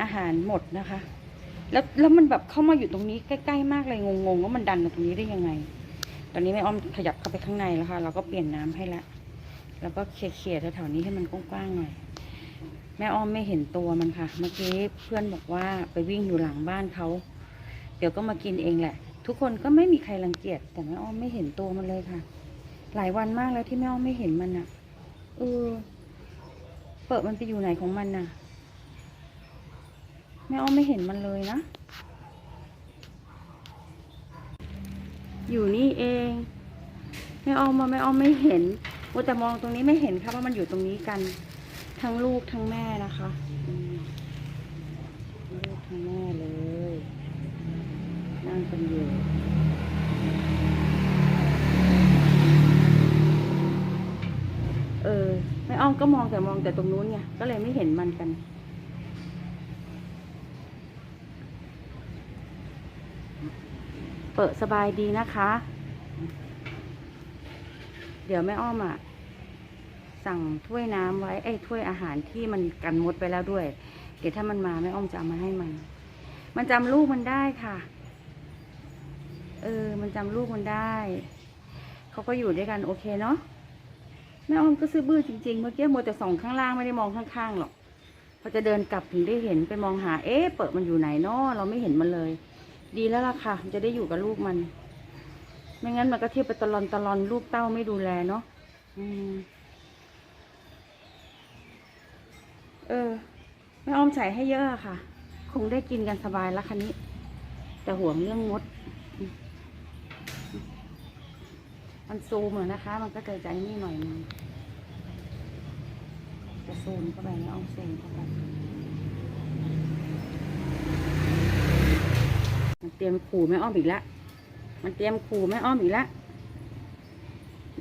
อาหารหมดนะคะ แล้วแล้วมันแบบเข้ามาอยู่ตรงนี้ใกล้ๆมากเลยงงๆว่ามันดันมาตรงนี้ได้ยังไง ตอนนี้แม่อ้อมขยับเข้าไปข้างในแล้วค่ะ เราก็เปลี่ยนน้ำให้ละแล้วก็เคลียร์ๆแถวๆนี้ให้มันกว้างๆหน่อย แม่อ้อมไม่เห็นตัวมันค่ะ เมื่อกี้เพื่อนบอกว่าไปวิ่งอยู่หลังบ้านเขา เดี๋ยวก็มากินเองแหละ ทุกคนก็ไม่มีใครรังเกียจแต่แม่อ้อมไม่เห็นตัวมันเลยค่ะ หลายวันมากแล้วที่แม่อ้อมไม่เห็นมันอะเออเปิดมันไปอยู่ไหนของมันน่ะ แม่อ้อมไม่เห็นมันเลยนะ อยู่นี่เองแม่อ้อมมาแม่อ้อมไม่เห็นว่าแต่มองตรงนี้ไม่เห็นค่ะว่ามันอยู่ตรงนี้กัน ทั้งลูกทั้งแม่นะคะลูกทั้งแม่เลยนั่งกันอยู่เออแม่อ้อมก็มองแต่มองแต่ตรงนู้นไงก็เลยไม่เห็นมันกัน ปิดสบายดีนะคะ เดี๋ยวแม่อ้อมอะ สั่งถ้วยน้ำไว้ไอ้ยถ้วยอาหารที่มันกันมดไปแล้วด้วย เดี๋ยวถ้ามันมาแม่อ้อมจะเอามาให้มัน มันจำลูกมันได้ค่ะ เออ มันจำลูกมันได้เขาก็อยู่ด้วยกันโอเคเนาะแม่อ้อมก็ซื้อบื้อจริงๆ เมื่อกี้มัวแต่ส่องข้างล่างไม่ได้มองข้างๆหรอกพอจะเดินกลับถึงได้เห็นไปมองหา เอ๊ะ เปิดมันอยู่ไหนเนาะเราไม่เห็นมันเลย ดีแล้วล่ะค่ะ จะได้อยู่กับลูกมัน ไม่งั้นมันก็เที่ยวไปตลอนตลอนลูกเต้าไม่ดูแลเนาะอืม เออแม่อ้อมใส่ให้เยอะค่ะ คงได้กินกันสบายแล้วคันนี้ แต่ห่วงเรื่องมดมันซูมอะนะคะ มันก็จะใจนี่หน่อยนึงจะซูมเข้าไปแม่อ้อมซูมเข้าไป มันเตรี ยมขู่แม่อ้อมอีกแล้วมันเตรียมขู่แม่อ้อมอีกแล้ว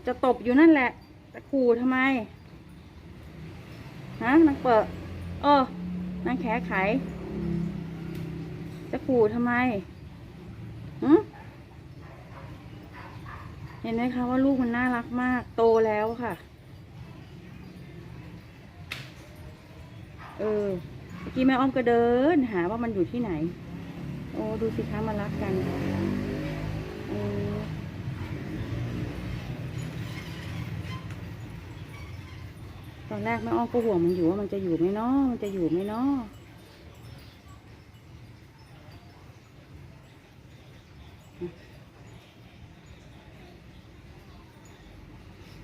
จะตบอยู่นั่นแหละแต่ขู่ทำไมฮะนางเปิดเออนางแขไข จะขู่ทำไมหืเห็นไหมคะว่าลูกมันน่ารักมาก โตแล้วค่ะ เออเมื่อกี้แม่อ้อมก็เดิน หาว่ามันอยู่ที่ไหน อ้ดูสิคะมารักกันอตอนแรกแม่อ้อมก็ห่วงมันอยู่ว่ามันจะอยู่ไหมเนาะมันจะอยู่ไหมเนาะ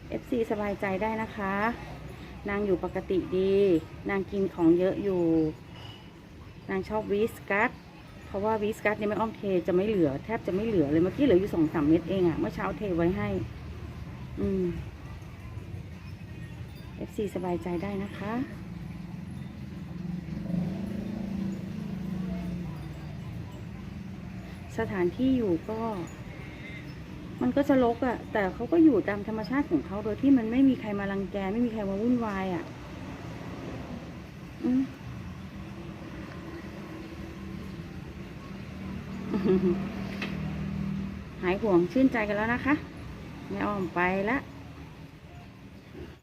เอฟซีสบายใจได้นะคะ นางอยู่ปกติดี นางกินของเยอะอยู่ นางชอบวิสกัส เพราะว่าวิสกัสเนี่ยไม่อ้อมเทจะไม่เหลือ แทบจะไม่เหลือเลยเมื่อกี้เหลืออยู่สองสามเม็ดเองอะเมื่อเช้าเทไว้ให้ อืม FC สบายใจได้นะคะ สถานที่อยู่ก็ มันก็จะรกอะ่ะ แต่เขาก็อยู่ตามธรรมชาติของเขาโดยที่มันไม่มีใครมารังแก ไม่มีใครมาวุ่นวายอะ่ะ อืม หายห่วงชื่นใจกันแล้วนะคะไม่อ้อมไปละ